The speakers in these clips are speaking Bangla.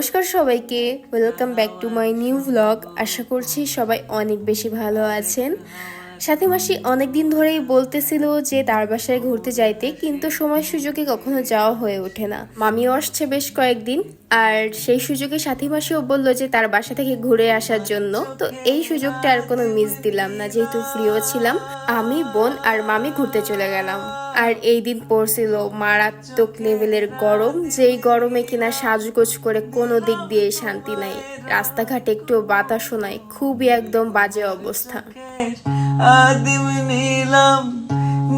নমস্কার সবাইকে। Welcome back to my new vlog আশা করছি সবাই অনেক বেশি ভালো আছেন। সাথে মাসি অনেক দিন ধরেই বলতেছিল যে তার বাসায় ঘুরতে যাইতে, কিন্তু সময় সুযোগে কখনো যাওয়া হয়ে ওঠে না। মামিও আসছে বেশ কয়েকদিন, আর সেই সুযোগে সাথী মাসিও বলল যে তার বাসা থেকে ঘুরে আসার জন্য। তো এই সুযোগটা আর কোনো মিস দিলাম না, যেহেতু ফ্রিও ছিলাম। আমি, বোন আর মামি ঘুরতে চলে গেলাম। আর এই দিন পড়ছিল মারাত্মক লেভেলের গরম, যেই গরমে কিনা সাজগোজ করে কোনো দিক দিয়ে শান্তি নাই। রাস্তাঘাটে একটু বাতাসও নাই, খুবই একদম বাজে অবস্থা। আদিম নিলাম,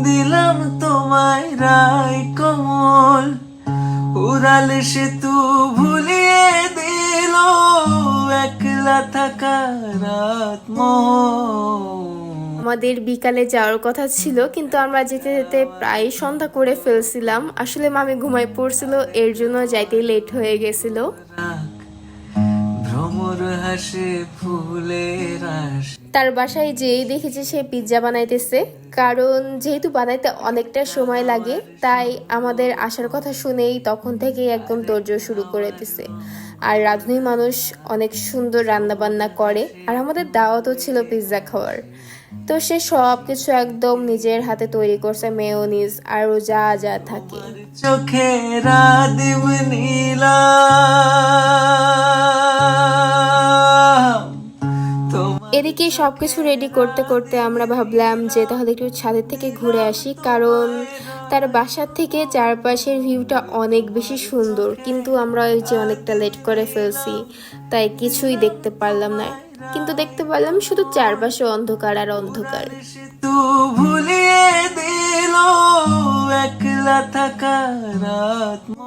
দিলাম তোমায় রায় কমল। উড়াল সেতু ভুলিয়ে দিল একলা থাকা রাত আমাদের বিকালে যাওয়ার কথা ছিল, কিন্তু আমরা যেতে যেতে প্রায় সন্ধ্যা করে ফেলছিলাম। আসলে মামি ঘুমাই পড়ছিল, এর জন্য যাইতে লেট হয়ে গেছিল। ভ্রমর হাসে ফুলের তার বাসায় যেই দেখেছি সে পিৎজা বানাইতেছে। কারণ যেহেতু বানাইতে অনেকটা সময় লাগে তাই আমাদের আসার কথা শুনেই তখন থেকেই একদম তোড়জোড় শুরু করে দিছে আর রাঁধুনি মানুষ অনেক সুন্দর রান্না বান্না করে আর আমাদের দাওয়াতও ছিল পিৎজা খাওয়ার। তো সে সব কিছু একদম নিজের হাতে তৈরি করছে মেয়োনিজ আরও যা যা থাকে। চোখে রাদিম নীলাম এদিকে সবকিছু রেডি করতে করতে আমরা ভাবলাম যে তাহলে একটু ছাদের থেকে ঘুরে আসি, কারণ তার বাসার থেকে চারপাশের ভিউটা অনেক বেশি সুন্দর। কিন্তু আমরা ওই যে অনেকটা লেট করে ফেলছি, তাই কিছুই দেখতে পারলাম না। কিন্তু দেখতে পারলাম শুধু চারপাশে অন্ধকার আর অন্ধকার।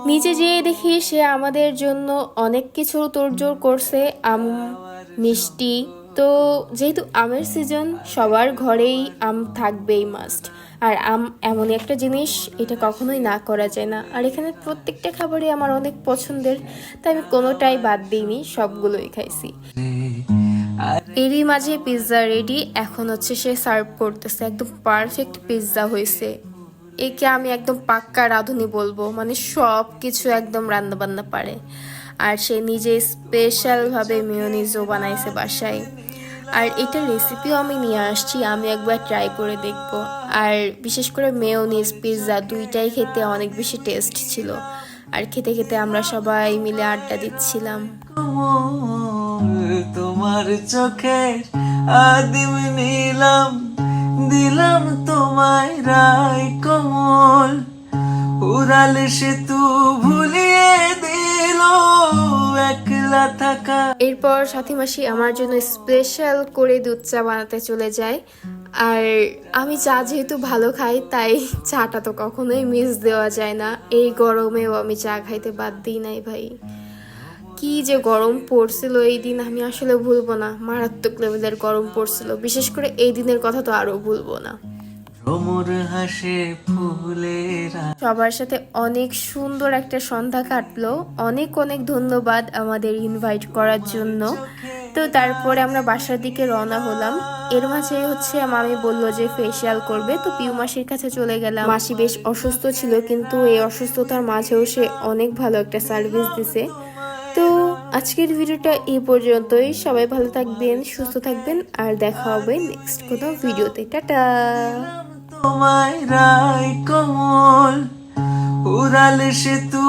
নিচে যেয়ে দেখি সে আমাদের জন্য অনেক কিছু তোড়জোড় করছে, আম, মিষ্টি তো যেহেতু আমের সিজন সবার ঘরেই আম থাকবেই মাস্ট আর আম এমন একটা জিনিস, এটা কখনোই না করা যায় না। আর এখানে প্রত্যেকটা খাবারই আমার অনেক পছন্দের, তাই আমি কোনোটাই বাদ দিইনি, সবগুলোই খাইছি। এরই মাঝে পিৎজা রেডি এখন হচ্ছে সে সার্ভ করতেছে। একদম পারফেক্ট পিৎজা হয়েছে একে আমি একদম পাক্কা রাঁধুনি বলব মানে সব কিছু একদম রান্না বান্না পারে। আর সে নিজে স্পেশালভাবে মিওনিজও বানাইছে বাসায়। আর এটা রেসিপিও আমি নিয়ে আসছি, আমি একবার ট্রাই করে দেখব। আর বিশেষ করে মেয়োনিজ পিৎজা দুইটাই খেতে অনেক বেশি টেস্ট ছিল। আর খেতে খেতে আমরা সবাই মিলে আড্ডা দিচ্ছিলাম। তোমার চোখে আদিম নিলাম, দিলাম তোমায় রায় কমল। উড়াল সে তু দিল এরপর সাথী মাসি আমার জন্য স্পেশাল করে দুধ চা বানাতে চলে যায়। আর আমি চা যেহেতু ভালো খাই, তাই চাটা তো কখনোই মিস দেওয়া যায় না। এই গরমেও আমি চা খাইতে বাদ দিই নাই ভাই। কি যে গরম পড়ছিল এই দিন আমি আসলে ভুলবো না। মারাত্মক লেভেলের গরম পড়ছিল। বিশেষ করে এই দিনের কথা তো আরও ভুলবো না। সবার সাথে অনেক সুন্দর একটা সন্ধ্যা কাটলো। অনেক অনেক ধন্যবাদ আমাদের ইনভাইট করার জন্য। তো তারপরে আমরা বাসার দিকে রওনা হলাম। এর মাঝে হচ্ছে মামি বলল যে ফেসিয়াল করবে। তো পিউ মাসির কাছে চলে গেলাম। মাসি বেশ অসুস্থ ছিল, কিন্তু এই অসুস্থতার মাঝেও সে অনেক ভালো একটা সার্ভিস দিছে। তো আজকের ভিডিওটা এই পর্যন্তই। সবাই ভালো থাকবেন, সুস্থ থাকবেন, আর দেখা হবে নেক্সট কোনো ভিডিওতে টাটা! তোমায় রায় কমল উড়াল সেতু